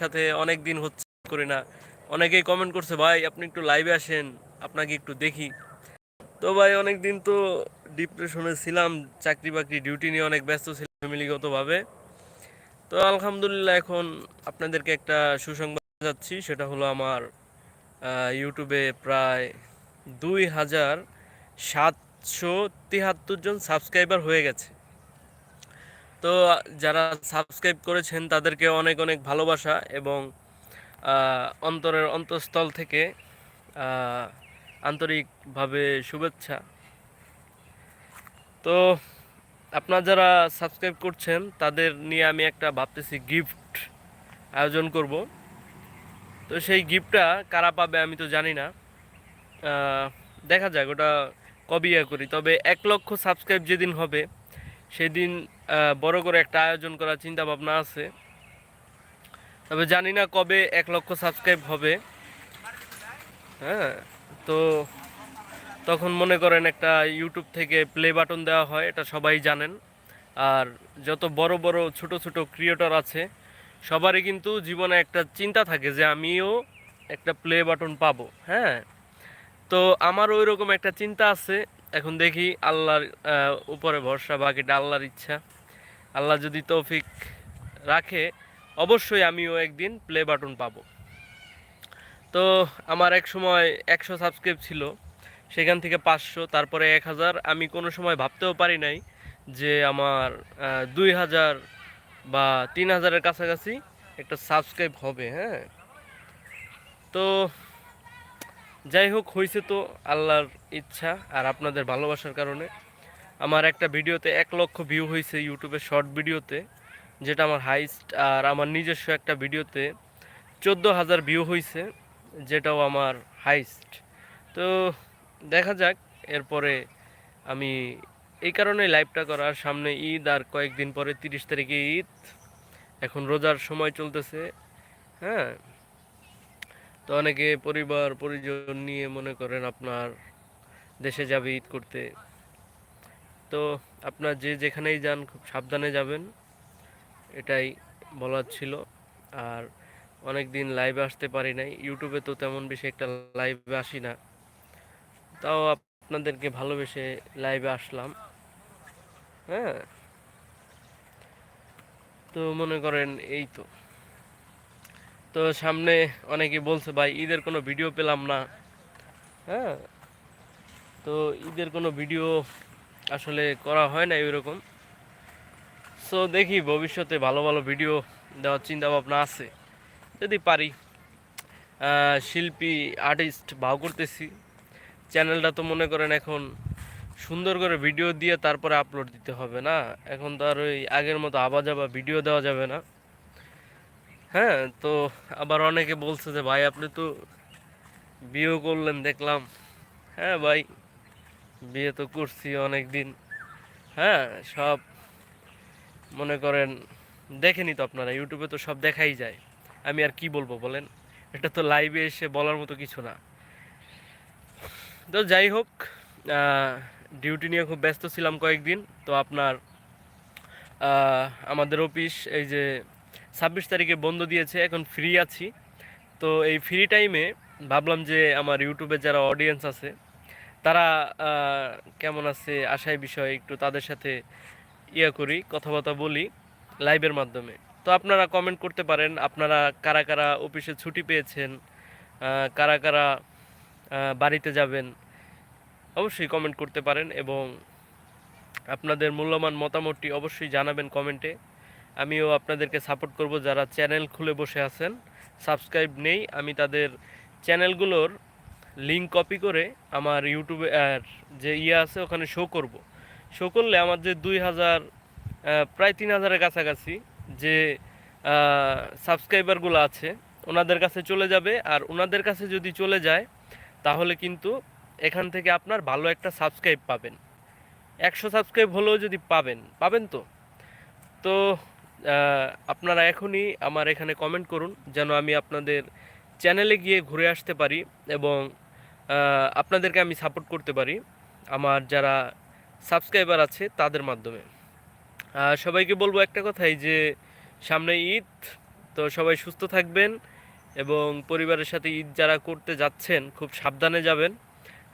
সাথে অনেক দিন হচ্ছে করি না। অনেকেই কমেন্ট করছে, ভাই, আপনি একটু লাইভে আসেন, আপনাকে একটু দেখি। তো ভাই অনেক দিন তো ডিপ্রেশনে ছিলাম, চাকরি বাকরি ডিউটি নিয়ে অনেক ব্যস্ত ছিলাম ফ্যামিলিগতভাবে তো আলহামদুলিল্লাহ এখন আপনাদেরকে একটা সুসংবাদ যাচ্ছি সেটা হলো আমার ইউটিউবে প্রায় দুই হাজার সাতশো তিহাত্তর জন সাবস্ক্রাইবার হয়ে গেছে। তো যারা সাবস্ক্রাইব করেছেন, তাদেরকে অনেক অনেক ভালোবাসা এবং অন্তরের অন্তঃস্থল থেকে আন্তরিকভাবে শুভেচ্ছা। তো আপনারা যারা সাবস্ক্রাইব করছেন, তাদের নিয়ে আমি একটা ভাবতেছি গিফট আয়োজন করব। তো সেই গিফটটা কারা পাবে আমি তো জানি না। দেখা যাক ওটা কবে ইয়ে করি। তবে এক লক্ষ সাবস্ক্রাইব যেদিন হবে সেদিন বড় করে একটা আয়োজন করার চিন্তা ভাবনা আছে। তবে জানি না কবে এক লক্ষ সাবস্ক্রাইব হবে। হ্যাঁ তো তখন মনে করেন একটা ইউটিউব থেকে প্লে বাটন দেওয়া হয়, এটা সবাই জানেন। আর যত বড় বড়, ছোট ছোট ক্রিয়েটর আছে, সবারই কিন্তু জীবনে একটা চিন্তা থাকে যে আমিও একটা প্লে বাটন পাবো। হ্যাঁ তো আমার ওই রকম একটা চিন্তা আছে এখন দেখি আল্লাহর উপরে ভরসা, বাকিটা আল্লাহর ইচ্ছা। আল্লাহ যদি তৌফিক রাখে, অবশ্যই আমিও একদিন প্লে বাটন পাবো। তো আমার এক সময় একশো সাবস্ক্রাইব ছিল, সেখান থেকে পাঁচশো, তারপরে এক হাজার। আমি কোনো সময় ভাবতেও পারি নাই যে আমার দুই হাজার বা তিন হাজারের কাছাকাছি একটা সাবস্ক্রাইব হবে হ্যাঁ। তো যাই হোক হয়েছে তো আল্লাহর ইচ্ছা আর আপনাদের ভালোবাসার কারণে। আমার একটা ভিডিওতে এক লক্ষ ভিউ হয়েছে ইউটিউবে শর্ট ভিডিওতে, যেটা আমার হাইস্ট আর আমার নিজস্ব একটা ভিডিওতে চোদ্দ হাজার ভিউ হয়েছে যেটাও আমার হাইস্ট তো দেখা যাক, এরপরে আমি এই কারণে লাইভটা করার সামনে ঈদ আর কয়েকদিন পরে তিরিশ তারিখে ঈদ। এখন রোজার সময় চলতেছে হ্যাঁ? তো অনেকে পরিবার, পরিজন নিয়ে মনে করেন আপনার দেশে যাবে, ঈদ করতে। তো আপনার যে যেখানেই যান, খুব সাবধানে যাবেন। এটাই বলার ছিল। আর অনেক দিন লাইভে আসতে পারি নাই। ইউটিউবে তো তেমন বেশি একটা লাইভে আসি না। তাও আপনাদেরকে ভালোবেসে লাইভে আসলাম। হ্যাঁ? তো মনে করেন এই তো। তো সামনে অনেকে বলছে, ভাই, ঈদের কোনো ভিডিও পেলাম না। হ্যাঁ? তো ঈদের কোনো ভিডিও আসলে করা হয় না এরকম সো দেখি ভবিষ্যতে ভালো ভালো ভিডিও দেওয়ার চিন্তা ভাবনা আছে। যদি পারি শিল্পী আর্টিস্ট ভাও করতেছি। চ্যানেলটা তো মনে করেন এখন সুন্দর করে ভিডিও দিয়ে তারপরে আপলোড দিতে হবে না। এখন তো আর ওই আগের মতো আবা যাবা ভিডিও দেওয়া যাবে না। হ্যাঁ তো আবার অনেকে বলছে যে, ভাই, আপনি তো বিয়েও করলেন, দেখলাম। হ্যাঁ ভাই, বিয়ে তো করছি অনেক দিন হ্যাঁ সব মনে করেন দেখেনি তো আপনারা, ইউটিউবে তো সব দেখাই যায়। আমি আর কি বলব বলেন? এটা তো লাইভে এসে বলার মতো কিছু না। তো যাই হোক ডিউটি নিয়ে খুব ব্যস্ত ছিলাম কয়েকদিন। তো আপনার আমাদের অফিস এই যে ছাব্বিশ তারিখে বন্ধ দিয়েছে, এখন ফ্রি আছি। তো এই ফ্রি টাইমে ভাবলাম যে আমার ইউটিউবে যারা অডিয়েন্স আছে, তারা কেমন আছে, আশায় বিষয় একটু তাদের সাথে ইয়া করি, কথাবার্তা বলি লাইভের মাধ্যমে। তো আপনারা কমেন্ট করতে পারেন, আপনারা কারা কারা অফিসে ছুটি পেয়েছেন কারা কারা বাড়িতে যাবেন, অবশ্যই কমেন্ট করতে পারেন এবং আপনাদের মূল্যবান মতামতটি অবশ্যই জানাবেন কমেন্টে আমিও আপনাদেরকে সাপোর্ট করব যারা চ্যানেল খুলে বসে আছেন। সাবস্ক্রাইব নেই, আমি তাদের চ্যানেলগুলোর লিঙ্ক কপি করে আমার ইউটিউবে আর যে ইয়ে আছে ওখানে শো করব। শো করলে আমার যে দুই হাজার প্রায় তিন হাজারের কাছাকাছি যে সাবস্ক্রাইবারগুলো আছে, ওনাদের কাছে চলে যাবে। আর ওনাদের কাছে যদি চলে যায়, তাহলে কিন্তু এখান থেকে আপনার ভালো একটা সাবস্ক্রাইব পাবেন। একশো সাবস্ক্রাইব হলেও যদি পাবেন পাবেন তো? তো আপনারা এখনই আমার এখানে কমেন্ট করুন, যেন আমি আপনাদের চ্যানেলে গিয়ে ঘুরে আসতে পারি এবং আপনাদেরকে আমি সাপোর্ট করতে পারি, আমার যারা সাবস্ক্রাইবার আছে তাদের মাধ্যমে। সবাইকে বলব একটা কথাই যে, সামনে ঈদ, তো সবাই সুস্থ থাকবেন এবং পরিবারের সাথে ঈদ যারা করতে যাচ্ছেন, খুব সাবধানে যাবেন,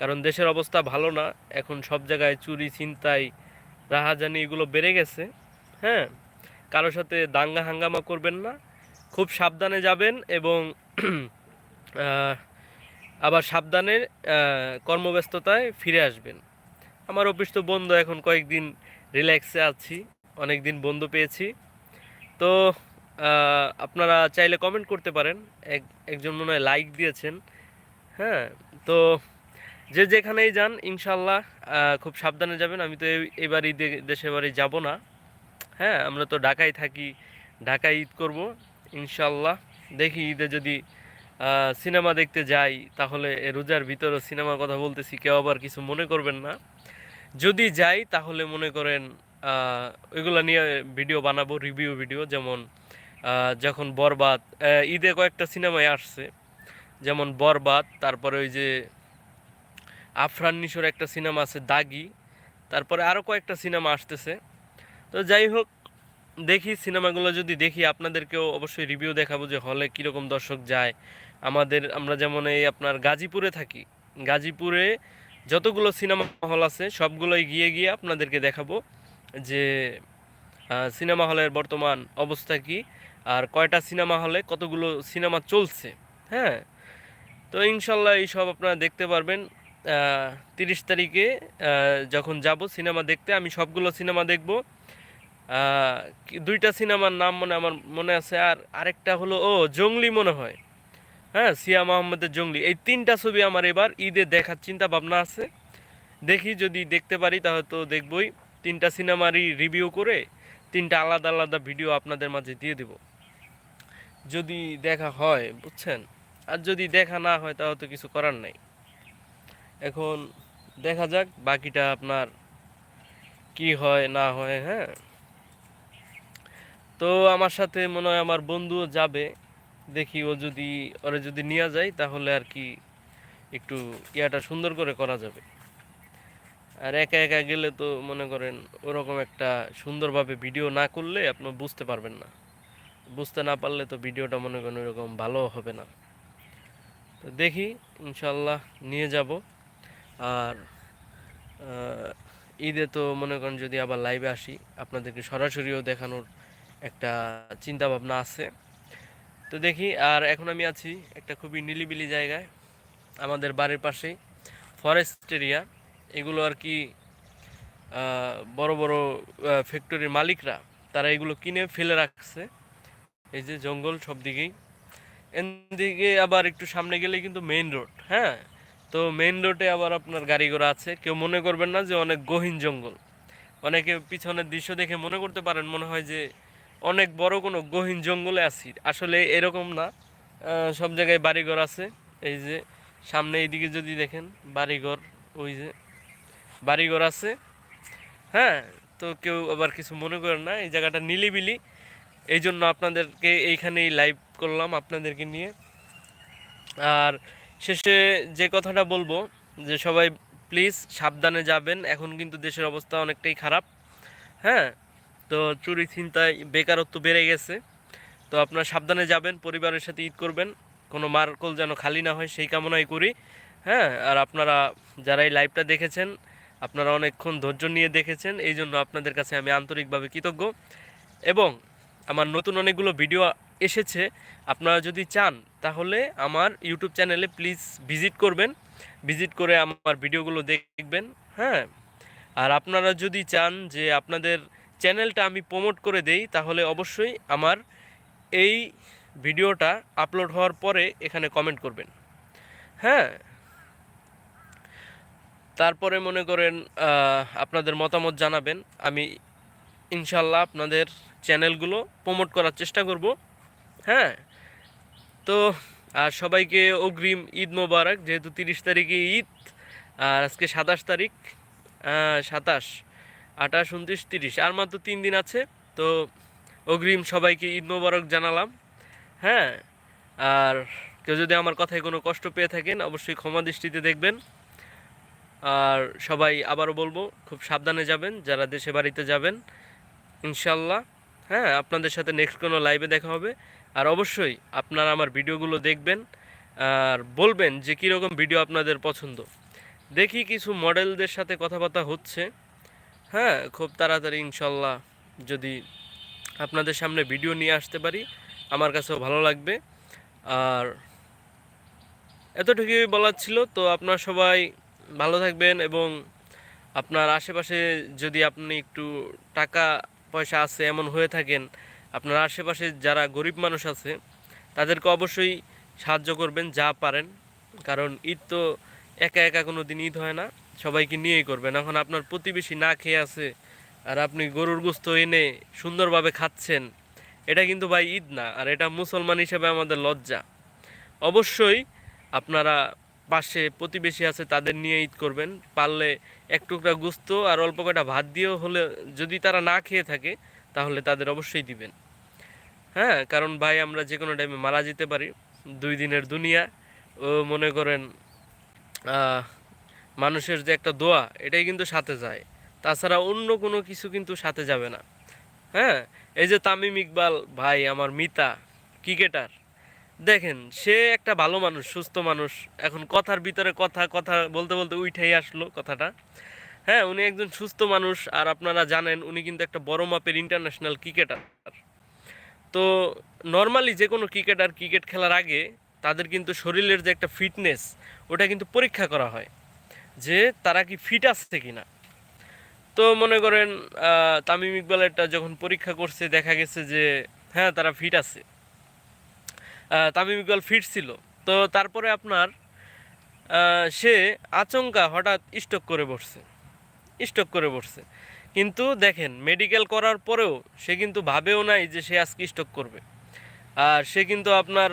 কারণ দেশের অবস্থা ভালো না, এখন সব জায়গায় চুরি, ছিনতাই, রাহাজানি এগুলো বেড়ে গেছে হ্যাঁ? কারোর সাথে দাঙ্গা হাঙ্গামা করবেন না, খুব সাবধানে যাবেন এবং আবার সাবধানে কর্মব্যস্ততায় ফিরে আসবেন। আমার অফিস তো বন্ধ, এখন কয়েকদিন রিল্যাক্সে আছি অনেক দিন বন্ধ পেয়েছি। তো আপনারা চাইলে কমেন্ট করতে পারেন, এক, একজন মনে হয় লাইক দিয়েছেন হ্যাঁ? তো, যে যেখানেই যান, ইনশাল্লাহ খুব সাবধানে যাবেন, আমি তো এবারই দে- দেশের বাড়ি যাব না। হ্যাঁ আমরা তো ঢাকায় থাকি, ঢাকায় ঈদ করব ইনশাল্লাহ দেখি ঈদে যদি সিনেমা দেখতে যাই, তাহলে রোজার ভিতরে সিনেমার কথা বলতেছি, কেউ আবার কিছু মনে করবেন না। যদি যাই, তাহলে মনে করেন ওইগুলো নিয়ে ভিডিও বানাবো, রিভিউ ভিডিও, যেমন যখন বরবাদ ঈদে কয়েকটা সিনেমায় আসছে। যেমন বরবাদ, তারপরে ওই যে আফরান নিশোর একটা সিনেমা আছে, দাগি। তারপরে আরও কয়েকটা সিনেমা আসতেছে। তো যাই হোক, দেখি সিনেমাগুলো যদি দেখি, আপনাদেরকেও অবশ্যই রিভিউ দেখাবো যে হলে কীরকম দর্শক যায়। আমাদের, আমরা যেমন এই আপনার গাজীপুরে থাকি। গাজীপুরে যতগুলো সিনেমা হল আছে, সবগুলোই গিয়ে গিয়ে আপনাদেরকে দেখাবো যে সিনেমা হলের বর্তমান অবস্থা কি, আর কয়টা সিনেমা হলে কতগুলো সিনেমা চলছে হ্যাঁ? তো ইনশাল্লাহ এই সব আপনারা দেখতে পারবেন। তিরিশ তারিখে যখন যাব সিনেমা দেখতে, আমি সবগুলো সিনেমা দেখব। দুইটা সিনেমার নাম মনে আমার মনে আছে, আর আরেকটা হলো, ও, জঙ্গলি মনে হয়। হ্যাঁ সিয়া মোহাম্মদের জঙ্গলি। এই তিনটা ছবি আমার এবার ঈদে দেখার চিন্তা ভাবনা আছে। দেখি যদি দেখতে পারি, তাহলে তো দেখবই। তিনটা সিনেমারই রিভিউ করে তিনটা আলাদা আলাদা ভিডিও আপনাদের মাঝে দিয়ে দেব। যদি দেখা হয়, বুঝছেন? আর যদি দেখা না হয়, তাহলে তো কিছু করার নাই। এখন দেখা যাক, বাকিটা আপনার কি হয়, না হয় হ্যাঁ? তো আমার সাথে মনে হয় আমার বন্ধুও যাবে। দেখি ও যদি, ওরে যদি নিয়ে যায়, তাহলে আর কি একটু ইয়াটা সুন্দর করে করা যাবে। আর একা একা গেলে তো মনে করেন ওরকম একটা সুন্দরভাবে ভিডিও না করলে আপনি বুঝতে পারবেন না। বুঝতে না পারলে তো ভিডিওটা মনে করেন ওরকম ভালো হবে না। তো দেখি ইনশাল্লাহ নিয়ে যাব। আর ঈদে তো মনে করেন যদি আবার লাইভে আসি, আপনাদেরকে সরাসরিও দেখানোর একটা চিন্তা ভাবনা আছে। তো দেখি, আর এখন আমি আছি একটা খুবই নিলিবিলি জায়গায়, আমাদের বাড়ির পাশেই ফরেস্ট এরিয়া এগুলো আর কি বড় বড় ফ্যাক্টরির মালিকরা, তারা এগুলো কিনে ফেলে রাখছে। এই যে জঙ্গল সব দিকেই। এদিকে আবার একটু সামনে গেলে কিন্তু মেইন রোড হ্যাঁ? তো মেইন রোডে আবার আপনার গাড়ি ঘোড়া আছে। কেউ মনে করবেন না যে অনেক গহীন জঙ্গল। অনেকে পিছনের দৃশ্য দেখে মনে করতে পারেন, মনে হয় যে অনেক বড় কোনো গহীন জঙ্গলে আছি। আসলে এরকম না। সব জায়গায় বাড়িঘর আছে। এই যে, সামনে এইদিকে যদি দেখেন, বাড়িঘর, ওই যে, বাড়িঘর আছে। হ্যাঁ তো কেউ আবার কিছু মনে করেন না, এই জায়গাটা নিলিবিলি। এই জন্য আপনাদেরকে এইখানেই লাইভ করলাম আপনাদেরকে নিয়ে। আর শেষে যে কথাটা বলব, যে সবাই প্লিজ সাবধানে যাবেন। এখন কিন্তু দেশের অবস্থা অনেকটাই খারাপ। হ্যাঁ তো চুরি চিন্তায় বেকারত্ব বেড়ে গেছে। তো আপনার সাবধানে যাবেন, পরিবারের সাথে ঈদ করবেন। কোনো মার্কল যেন খালি না হয়, সেই কামনাই করি হ্যাঁ? আর আপনারা যারা এই লাইভটা দেখেছেন, আপনারা অনেকক্ষণ ধৈর্য নিয়ে দেখেছেন, এই জন্য আপনাদের কাছে আমি আন্তরিকভাবে কৃতজ্ঞ। এবং আমার নতুন অনেকগুলো ভিডিও এসেছে, আপনারা যদি চান, তাহলে আমার ইউটিউব চ্যানেলে প্লিজ ভিজিট করবেন। ভিজিট করে আমার ভিডিওগুলো দেখবেন হ্যাঁ? আর আপনারা যদি চান যে আপনাদের চ্যানেলটা আমি প্রমোট করে দেই, তাহলে অবশ্যই আমার এই ভিডিওটা আপলোড হওয়ার পরে এখানে কমেন্ট করবেন। হ্যাঁ? তারপরে মনে করেন আপনাদের মতামত জানাবেন। আমি ইনশাল্লাহ আপনাদের চ্যানেলগুলো প্রমোট করার চেষ্টা করব। হ্যাঁ? তো, আর সবাইকে অগ্রিম ঈদ মোবারক, যেহেতু তিরিশ তারিখে ঈদ, আর আজকে সাতাশ তারিখ সাতাশ। আঠাশ, উনত্রিশ, তিরিশ। আর মাত্র তিন দিন আছে, তো অগ্রিম সবাইকে ঈদ মোবারক জানালাম। হ্যাঁ আর কেউ যদি আমার কথায় কোনো কষ্ট পেয়ে থাকেন, অবশ্যই ক্ষমা দৃষ্টিতে দেখবেন। আর সবাই আবারও বলব, খুব সাবধানে যাবেন, যারা দেশে বাড়িতে যাবেন, ইনশাল্লাহ। হ্যাঁ আপনাদের সাথে নেক্সট কোনো লাইভে দেখা হবে। আর অবশ্যই আপনারা আমার ভিডিওগুলো দেখবেন, আর বলবেন যে কীরকম ভিডিও আপনাদের পছন্দ। দেখি কিছু মডেলদের সাথে কথাবার্তা হচ্ছে। হ্যাঁ খুব তাড়াতাড়ি ইনশাল্লাহ যদি আপনাদের সামনে ভিডিও নিয়ে আসতে পারি, আমার কাছেও ভালো লাগবে। আর এতটুকুই বলার ছিল, তো আপনারা সবাই ভালো থাকবেন এবং আপনার আশেপাশে যদি আপনি একটু টাকা পয়সা আছে, এমন হয়ে থাকেন, আপনার আশেপাশে যারা গরিব মানুষ আছে, তাদেরকে অবশ্যই সাহায্য করবেন যা পারেন। কারণ ঈদ তো একা একা কোনো দিন ঈদ হয় না। সবাইকে নিয়েই করবেন। এখন আপনার প্রতিবেশী না খেয়ে আছে আর আপনি গরুর গোস্ত এনে সুন্দরভাবে খাচ্ছেন, এটা কিন্তু ভাই ঈদ না, আর এটা মুসলমান হিসেবে আমাদের লজ্জা। অবশ্যই আপনারা পাশে প্রতিবেশী আছে তাদের নিয়ে ঈদ করবেন। পারলে এক টুকরা গুস্ত আর অল্প কয়টা ভাত দিয়েও হলে যদি তারা না খেয়ে থাকে, তাহলে তাদের অবশ্যই দিবেন। হ্যাঁ কারণ ভাই আমরা যে কোনো টাইমে মারা যেতে পারি। দুই দিনের দুনিয়া, ও মনে করেন মানুষের যে একটা দোয়া, এটাই কিন্তু সাথে যায়। তাছাড়া অন্য কোনো কিছু কিন্তু সাথে যাবে না। হ্যাঁ? এই যে তামিম ইকবাল ভাই, আমার মিতা, ক্রিকেটার। দেখেন, সে একটা ভালো মানুষ, সুস্থ মানুষ। এখন কথার ভিতরে কথা কথা বলতে বলতে উঠেই আসলো কথাটা। হ্যাঁ উনি একজন সুস্থ মানুষ, আর আপনারা জানেন, উনি কিন্তু একটা বড় মাপের ইন্টারন্যাশনাল ক্রিকেটার তো নর্মালি যে কোনো ক্রিকেটার ক্রিকেট খেলার আগে তাদের কিন্তু শরীরের যে একটা ফিটনেস ওটা কিন্তু পরীক্ষা করা হয়। যে তারা কি ফিট আছে কিনা। তো মনে করেন তামিম ইকবালেরটা যখন পরীক্ষা করছে, দেখা গেছে যে হ্যাঁ তারা ফিট আছে। তামিম ইকবাল ফিট ছিল। তো তারপরে আপনার সে আচমকা হঠাৎ স্ট্রোক করে বসছে। স্ট্রোক করে বসছে। কিন্তু দেখেন মেডিকেল করার পরেও সে কিন্তু ভাবেও নাই যে সে আজকে স্টক করবে। আর সে কিন্তু আপনার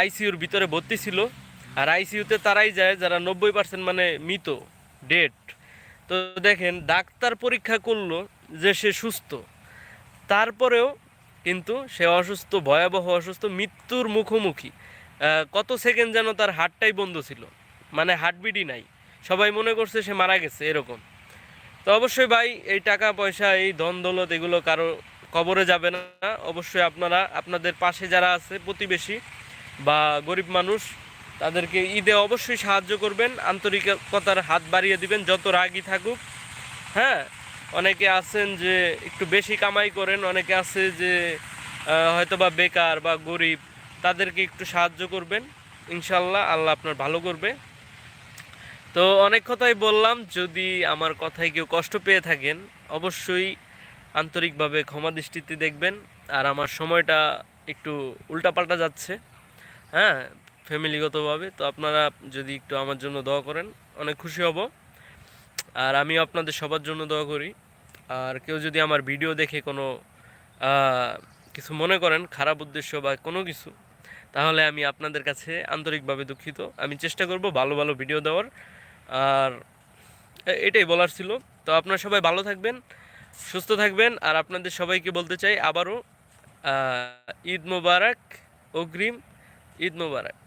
আইসিইউর ভিতরে ভর্তি ছিল। আর আইসিইউতে তারাই যায়, যারা নব্বই পার্সেন্ট মানে মৃত ডেড তো দেখেন, ডাক্তার পরীক্ষা করল যে সে সুস্থ। তারপরেও কিন্তু সে অসুস্থ, ভয়াবহ অসুস্থ, মৃত্যুর মুখোমুখি। কত সেকেন্ড যেন তার হার্টটাই বন্ধ ছিল। মানে হার্টবিটই নাই। সবাই মনে করছে সে মারা গেছে, এরকম। তো অবশ্যই ভাই, এই টাকা, পয়সা, এই ধন, দৌলত, এগুলো কারও কবরে যাবে না। অবশ্যই আপনারা, আপনাদের পাশে যারা আছে, প্রতিবেশী বা গরিব মানুষ তাদেরকে ঈদে অবশ্যই সাহায্য করবেন আন্তরিকতার হাত বাড়িয়ে দিবেন যত রাগই থাকুক। হ্যাঁ অনেকে আছেন যে একটু বেশি কামাই করেন অনেকে আছে যে আহ, হয়তোবা বেকার বা গরিব তাদেরকে একটু সাহায্য করবেন। ইনশাল্লাহ আল্লাহ আপনার ভালো করবে। তো অনেক কথাই বললাম যদি আমার কথায় কেউ কষ্ট পেয়ে থাকেন অবশ্যই আন্তরিকভাবে ক্ষমা দৃষ্টিতে দেখবেন। আর আমার সময়টা একটু উল্টাপাল্টা যাচ্ছে। হ্যাঁ ফ্যামিলিগতভাবে, তো আপনারা যদি একটু আমার জন্য দোয়া করেন, অনেক খুশি হব। আর আমি আপনাদের সবার জন্য দোয়া করি। আর কেউ যদি আমার ভিডিও দেখে কোনো কিছু মনে করেন, খারাপ উদ্দেশ্য বা কোনো কিছু, তাহলে আমি আপনাদের কাছে আন্তরিকভাবে দুঃখিত। আমি চেষ্টা করব ভালো ভালো ভিডিও দেওয়ার। আর এটাই বলার ছিল। তো আপনারা সবাই ভালো থাকবেন, সুস্থ থাকবেন। আর আপনাদের সবাইকে বলতে চাই আবারও ঈদ মোবারক, অগ্রিম ঈদ মোবারক